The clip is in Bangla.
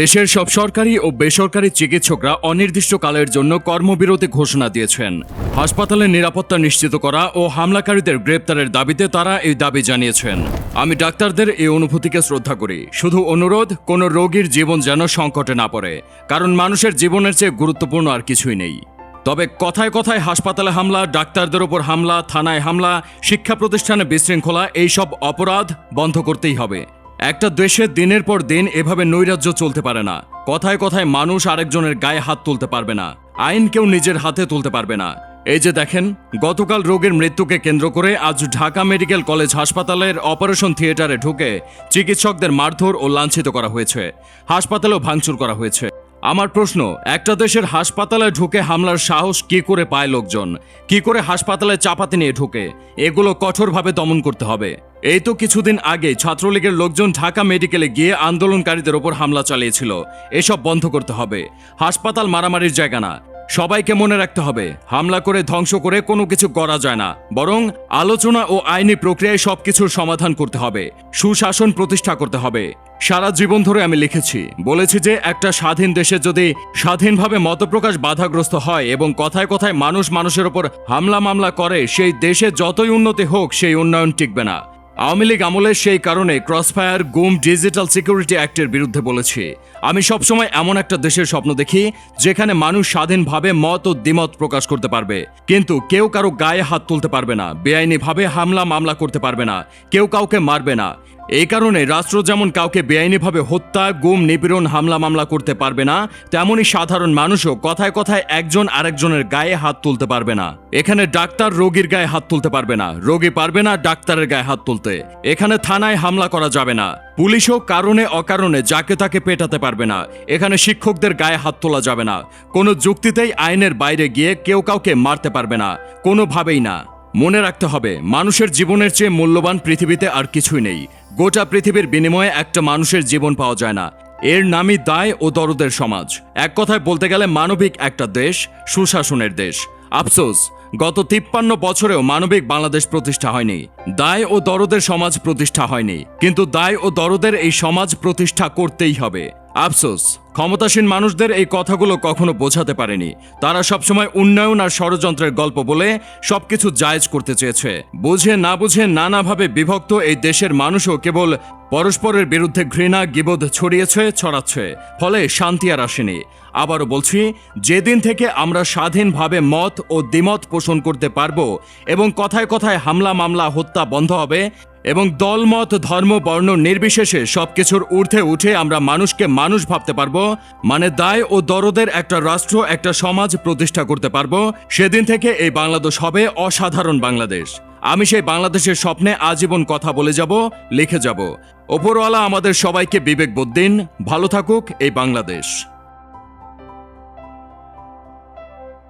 দেশের সব সরকারি ও বেসরকারি চিকিৎসকরা অনির্দিষ্টকালের জন্য কর্মবিরতি ঘোষণা দিয়েছেন। হাসপাতালের নিরাপত্তা নিশ্চিত করা ও হামলাকারীদের গ্রেপ্তারের দাবিতে তারা এই দাবি জানিয়েছেন। আমি ডাক্তারদের এই অনুভূতিকে শ্রদ্ধা করি। শুধু অনুরোধ, কোনো রোগীর জীবন যেন সংকটে না পড়ে, কারণ মানুষের জীবনের চেয়ে গুরুত্বপূর্ণ আর কিছুই নেই। তবে কথায় কথায় হাসপাতালে হামলা, ডাক্তারদের ওপর হামলা, থানায় হামলা, শিক্ষা প্রতিষ্ঠানে বিশৃঙ্খলা, এইসব অপরাধ বন্ধ করতেই হবে। একটা দেশে দিনের পর দিন এভাবে নৈরাজ্য চলতে পারে না। কথায় কথায় মানুষ আরেকজনের গায়ে হাত তুলতে পারবে না। আইন কেউ নিজের হাতে তুলতে পারবে না। এই যে দেখেন, গতকাল রোগীর মৃত্যুকে কেন্দ্র করে আজ ঢাকা মেডিকেল কলেজ হাসপাতালের অপারেশন থিয়েটারে ঢুকে চিকিৎসকদের মারধর ও লাঞ্ছিত করা হয়েছে। হাসপাতালেও ভাঙচুর করা হয়েছে। আমার প্রশ্ন, একটা দেশের হাসপাতালে ঢুকে হামলার সাহস কি করে পায় লোকজন? কি করে হাসপাতালে চাপাতি নিয়ে ঢুকে? এগুলো কঠোরভাবে দমন করতে হবে। এই তো কিছুদিন আগে ছাত্রলীগের লোকজন ঢাকা মেডিকেলে গিয়ে আন্দোলনকারীদের ওপর হামলা চালিয়েছিল। এসব বন্ধ করতে হবে। হাসপাতাল মারামারির জায়গা না। সবাইকে মনে রাখতে হবে, হামলা করে ধ্বংস করে কোনো কিছু করা যায় না। বরং আলোচনা ও আইনি প্রক্রিয়ায় সবকিছুর সমাধান করতে হবে। সুশাসন প্রতিষ্ঠা করতে হবে। সারা জীবন ধরে আমি লিখেছি, বলেছি যে একটা স্বাধীন দেশে যদি স্বাধীনভাবে মতপ্রকাশ বাধাগ্রস্ত হয় এবং কথায় কথায় মানুষ মানুষের ওপর হামলা মামলা করে, সেই দেশে যতই উন্নতি হোক সেই উন্নয়ন টিকবে না। আওয়ামী লীগ আমলে সেই কারণে ক্রসফায়ার, গুম, ডিজিটাল সিকিউরিটি অ্যাক্টের বিরুদ্ধে বলেছি। আমি সবসময় এমন একটা দেশের স্বপ্ন দেখি, যেখানে মানুষ স্বাধীনভাবে মত ও দ্বিমত প্রকাশ করতে পারবে। কিন্তু কেউ কারও গায়ে হাত তুলতে পারবে না, বেআইনিভাবে হামলা মামলা করতে পারবে না, কেউ কাউকে মারবে না। এই কারণে রাষ্ট্র যেমন কাউকে বেআইনিভাবে হত্যা, গুম, নিপীড়ন, হামলা, মামলা করতে পারবে না তেমনই সাধারণ মানুষও কথায় কথায় একজন আরেকজনের গায়ে হাত তুলতে পারবে না। এখানে ডাক্তার রোগীর গায়ে হাত তুলতে পারবে না। রোগী পারবে না ডাক্তারের গায়ে হাত তুলতে। এখানে থানায় হামলা করা যাবে না। পুলিশও কারণে অকারণে যাকে তাকে পেটাতে পারবে না। এখানে শিক্ষকদের গায়ে হাত তোলা যাবে না। কোনো যুক্তিতেই আইনের বাইরে গিয়ে কেউ কাউকে মারতে পারবে না। কোনোভাবেই না। মনে রাখতে হবে, মানুষের জীবনের চেয়ে মূল্যবান পৃথিবীতে আর কিছুই নেই। গোটা পৃথিবীর বিনিময়ে একটা মানুষের জীবন পাওয়া যায় না। এর নামই দায় ও দরদের সমাজ। এক কথায় বলতে গেলে মানবিক একটা দেশ, সুশাসনের দেশ। আফসোস, গত তিপ্পান্ন বছরেও মানবিক বাংলাদেশ প্রতিষ্ঠা হয়নি। দায় ও দরদের সমাজ প্রতিষ্ঠা হয়নি। কিন্তু দায় ও দরদের এই সমাজ প্রতিষ্ঠা করতেই হবে। আফসোস, ক্ষমতাসীন মানুষদের এই কথাগুলো কখনো বোঝাতে পারেনি। তারা সবসময় উন্নয়ন আর ষড়যন্ত্রের গল্প বলে সবকিছু জায়েজ করতে চেয়েছে। বুঝে না বুঝে নানাভাবে বিভক্ত এই দেশের মানুষও কেবল পরস্পরের বিরুদ্ধে ঘৃণা গিবোধ ছড়িয়েছে, ছড়াচ্ছে। ফলে শান্তি আর আসেনি। আবারও বলছি, যেদিন থেকে আমরা স্বাধীনভাবে মত ও দ্বিমত পোষণ করতে পারব এবং কথায় কথায় হামলা, মামলা, হত্যা বন্ধ হবে এবং দলমত, ধর্ম, বর্ণ নির্বিশেষে সবকিছুর ঊর্ধ্বে উঠে আমরা মানুষকে মানুষ ভাবতে পারব মানে দায় ও দরদের একটা রাষ্ট্র, একটা সমাজ প্রতিষ্ঠা করতে পারব। সেদিন থেকে এই বাংলাদেশ হবে অসাধারণ বাংলাদেশ। আমি সেই বাংলাদেশের স্বপ্নে আজীবন কথা বলে যাব, লিখে যাব। ওপরওয়ালা আমাদের সবাইকে বিবেক দিন। ভালো থাকুক এই বাংলাদেশ।